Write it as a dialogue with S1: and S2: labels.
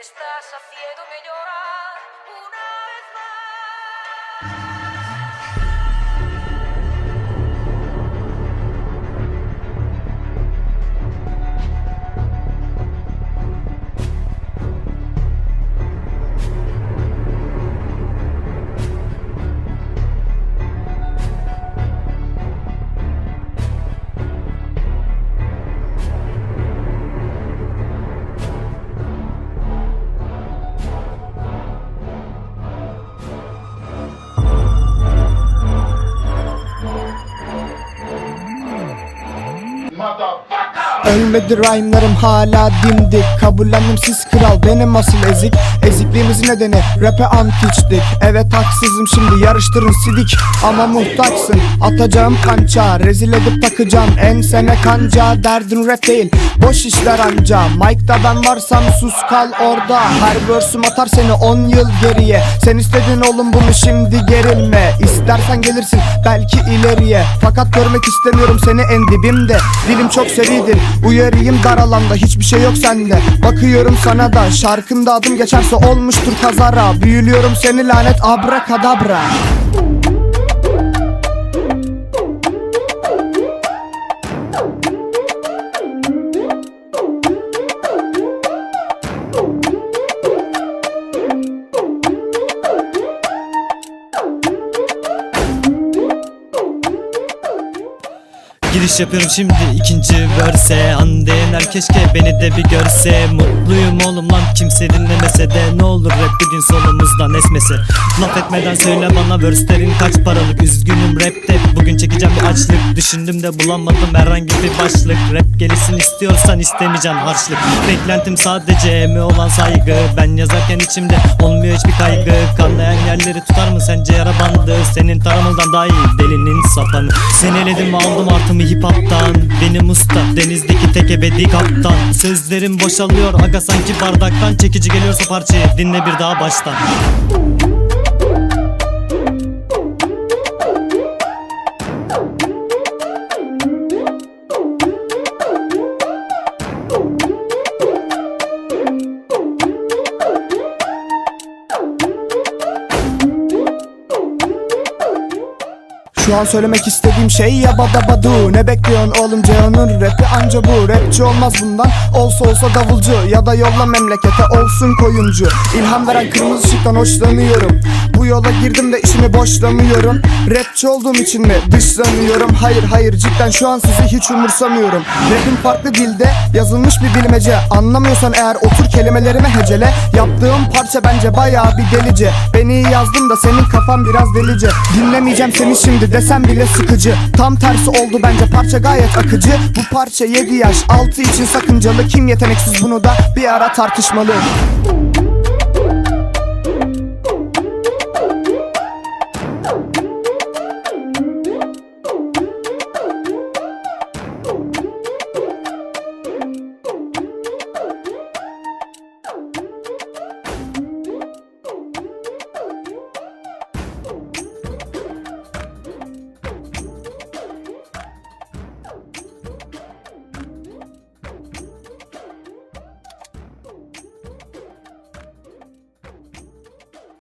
S1: Estás haciéndome llorar. Una mother.
S2: Ölmedi rhyme'larım hala dimdik Kabullendim siz kral benim asıl ezik. Ezikliğimizin nedeni rap'e ant içtik. Evet haksızım şimdi yarıştırın sidik. Ama muhtaçsın atacağım kança Rezil edip takacağım ensene kanca. Derdin rap değil boş işler anca. Mike'da ben varsam sus kal orada. Her verse'üm atar seni 10 yıl geriye. Sen istedin oğlum bunu şimdi gerilme. İstersen gelirsin belki ileriye. Fakat görmek istemiyorum seni en dibimde. Dilim çok seridir uyarayım dar alanda Hiçbir şey yok sende. Bakıyorum sana da Şarkımda adım geçerse olmuştur kazara. Büyülüyorum seni lanet abrakadabra
S3: Giriş yapıyorum şimdi ikinci verse. Andeyenler keşke beni de bir görse. Mutluyum oğlum lan kimse dinlemese de. Ne olur rap bir gün solumuzdan esmese. Laf etmeden söyle bana verse'lerin kaç paralık. Üzgünüm rapte bugün çekeceğim bir açlık. Düşündüm de bulamadım herhangi bir başlık. Rap gelişsin istiyorsan istemeyeceğim harçlık. Beklentim sadece eme olan saygı. Ben yazarken içimde olmuyor hiçbir kaygı. Kanlayan yerleri tutar mı sence yara bandı? Senin taramaldan daha iyi delinin sapanı. Sen eledim aldım artımı hip hop'tan? Benim usta denizdeki tek ebedi kaptan. Sözlerim boşalıyor aga sanki bardaktan. Çekici geliyorsa parçayı dinle bir daha baştan
S2: Şu an söylemek istediğim şey ya bada badu. Ne bekliyorsun oğlum Ceon'un rapi anca bu. Rapçi olmaz bundan. Olsa olsa davulcu Ya da yolla memlekete olsun koyuncu. İlham veren kırmızı ışıktan hoşlanıyorum. Bu yola girdim de işimi boşlamıyorum. Rapçi olduğum için mi dışlanıyorum? Hayır hayır. Cidden şu an sizi hiç umursamıyorum. Rapim farklı dilde yazılmış bir bilmece. Anlamıyorsan eğer otur kelimelerimi hecele. Yaptığım parça bence bayağı bir delice. Beni yazdım da senin kafan biraz delice. Dinlemeyeceğim seni şimdi desem bile sıkıcı. Tam tersi oldu bence parça gayet akıcı. Bu parça 7 yaş 6 için sakıncalı. Kim yeteneksiz bunu da bir ara tartışmalı